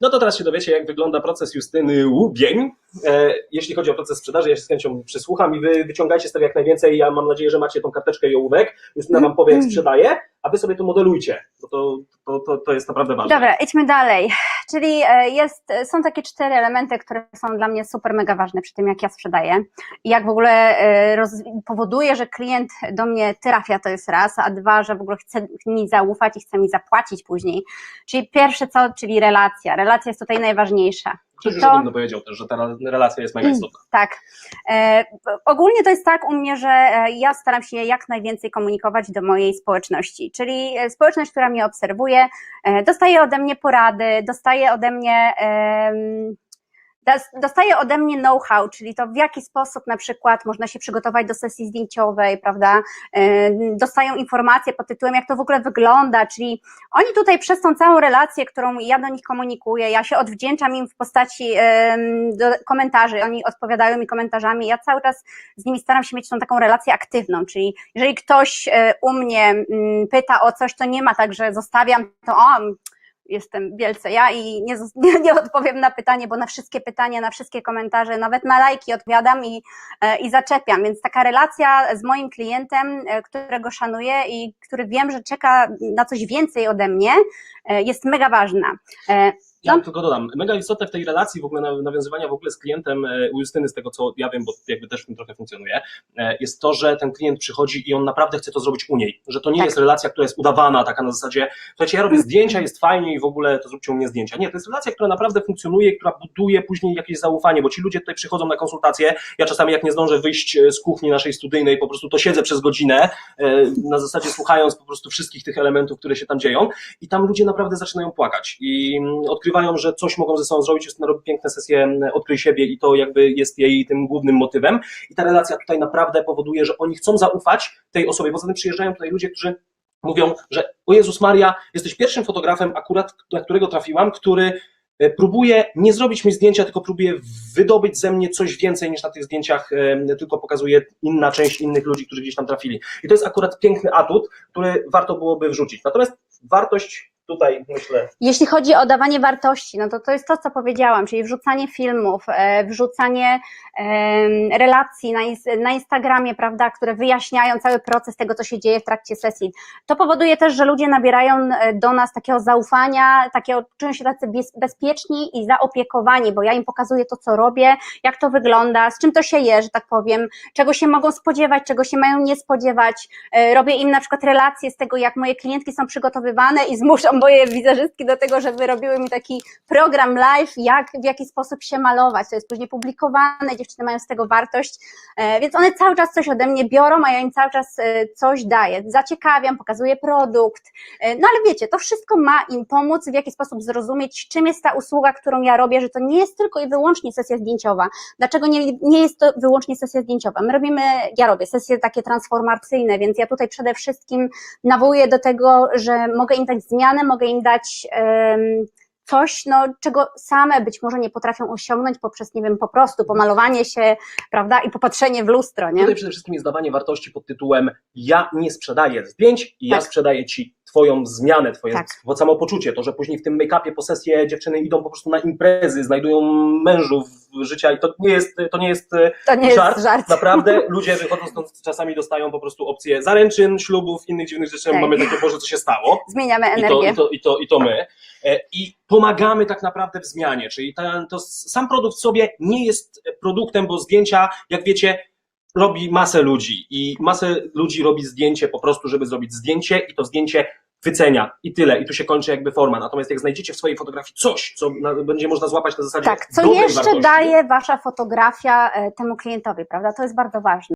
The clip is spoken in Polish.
No to teraz się dowiecie, jak wygląda proces Justyny Łubień. E, jeśli chodzi o proces sprzedaży, ja się z chęcią przysłucham i wy wyciągajcie z tego jak najwięcej. Ja mam nadzieję, że macie tą karteczkę i ołówek. Justyna wam powie, jak sprzedaje, a wy sobie to modelujcie, bo to, to, to, to jest naprawdę ważne. Dobra, idźmy dalej. Czyli e, jest, są takie cztery elementy, które są dla mnie super mega ważne przy tym, jak ja sprzedaję. I jak w ogóle e, roz, powoduje, że klient do mnie trafia, to jest raz, a dwa, że w ogóle chce mi zaufać i chce mi zapłacić później. Czyli pierwsze co, czyli relacja. Relacja jest tutaj najważniejsza. Ktoś już o tym powiedział też, że ta relacja jest mega istotna. Tak. E, ogólnie to jest tak u mnie, że e, ja staram się jak najwięcej komunikować do mojej społeczności, czyli e, społeczność, która mnie obserwuje, e, dostaje ode mnie porady, dostaje ode mnie. das- Dostaje ode mnie know-how, czyli to w jaki sposób na przykład można się przygotować do sesji zdjęciowej, prawda? E, Dostają informacje pod tytułem, jak to w ogóle wygląda, czyli oni tutaj przez tą całą relację, którą ja do nich komunikuję, ja się odwdzięczam im w postaci komentarzy, oni odpowiadają mi komentarzami, ja cały czas z nimi staram się mieć tą taką relację aktywną, czyli jeżeli ktoś e, u mnie mm, pyta o coś, to nie ma tak, że zostawiam to, o, jestem wielce ja i nie, nie odpowiem na pytanie, bo na wszystkie pytania, na wszystkie komentarze, nawet na lajki odpowiadam i, e, i zaczepiam, więc taka relacja z moim klientem, e, którego szanuję i który wiem, że czeka na coś więcej ode mnie, e, jest mega ważna. Ja No. tylko dodam, mega istotne w tej relacji w ogóle na- nawiązywania w ogóle z klientem e, u Justyny, z tego co ja wiem, bo jakby też w tym trochę funkcjonuje, e, jest to, że ten klient przychodzi i on naprawdę chce to zrobić u niej, że to nie Tak. jest relacja, która jest udawana, taka na zasadzie, słuchajcie, ja robię zdjęcia, jest fajnie i w ogóle to zróbcie u mnie zdjęcia. Nie, to jest relacja, która naprawdę funkcjonuje, która buduje później jakieś zaufanie, bo ci ludzie tutaj przychodzą na konsultacje, ja czasami jak nie zdążę wyjść e, z kuchni naszej studyjnej, po prostu to siedzę przez godzinę, na zasadzie słuchając po prostu wszystkich tych elementów, które się tam dzieją i tam ludzie naprawdę zaczynają płakać i mm, odkrywają, że coś mogą ze sobą zrobić, Justyna robi piękne sesje Odkryj siebie i to jakby jest jej tym głównym motywem i ta relacja tutaj naprawdę powoduje, że oni chcą zaufać tej osobie, poza tym przyjeżdżają tutaj ludzie, którzy mówią, że o Jezus Maria, jesteś pierwszym fotografem akurat, na którego trafiłam, który e, próbuje nie zrobić mi zdjęcia, tylko próbuje wydobyć ze mnie coś więcej niż na tych zdjęciach, e, tylko pokazuje inna część innych ludzi, którzy gdzieś tam trafili. I to jest akurat piękny atut, który warto byłoby wrzucić. Natomiast wartość tutaj, myślę, Jeśli chodzi o dawanie wartości, no to to jest to, co powiedziałam, czyli wrzucanie filmów, e, wrzucanie relacji na, ins- na Instagramie, prawda, które wyjaśniają cały proces tego, co się dzieje w trakcie sesji. To powoduje też, że ludzie nabierają e, do nas takiego zaufania, takiego, czują się tacy bez- bezpieczni i zaopiekowani, bo ja im pokazuję to, co robię, jak to wygląda, z czym to się je, że tak powiem, czego się mogą spodziewać, czego się mają nie spodziewać. E, Robię im na przykład relacje z tego, jak moje klientki są przygotowywane i zmuszam moje wizerzystki do tego, żeby robiły mi taki program live, jak, w jaki sposób się malować. To jest później publikowane, dziewczyny mają z tego wartość, E, więc one cały czas coś ode mnie biorą, a ja im cały czas e, coś daję. Zaciekawiam, pokazuję produkt. E, No ale wiecie, to wszystko ma im pomóc, w jaki sposób zrozumieć, czym jest ta usługa, którą ja robię, że to nie jest tylko i wyłącznie sesja zdjęciowa. Dlaczego nie, nie jest to wyłącznie sesja zdjęciowa? My robimy, ja robię sesje takie transformacyjne, więc ja tutaj przede wszystkim nawołuję do tego, że mogę im dać zmianę, mogę im dać coś, no, czego same być może nie potrafią osiągnąć poprzez, nie wiem, po prostu pomalowanie się, prawda, i popatrzenie w lustro, nie? Tutaj przede wszystkim jest dawanie wartości pod tytułem ja nie sprzedaję zdjęć i ja Tak. sprzedaję ci twoją zmianę, twoje Tak. samopoczucie, to, że później w tym make-upie po sesję dziewczyny idą po prostu na imprezy, znajdują mężów życia i to nie jest, to nie jest e, To nie żart, jest żart. Naprawdę ludzie wychodząc stąd czasami dostają po prostu opcje zaręczyn, ślubów, innych dziwnych rzeczy, Tak. mamy takie, Boże, co się stało. Zmieniamy I to, energię. i, to, i, to, I to my. E, I pomagamy tak naprawdę w zmianie. Czyli ten, to sam produkt w sobie nie jest produktem, bo zdjęcia, jak wiecie, robi masę ludzi i masę ludzi robi zdjęcie po prostu, żeby zrobić zdjęcie i to zdjęcie wycenia i tyle. I tu się kończy jakby forma. Natomiast jak znajdziecie w swojej fotografii coś, co będzie można złapać na zasadzie Tak, co dobrej jeszcze wartości, daje wasza fotografia e, temu klientowi, prawda? To jest bardzo ważne.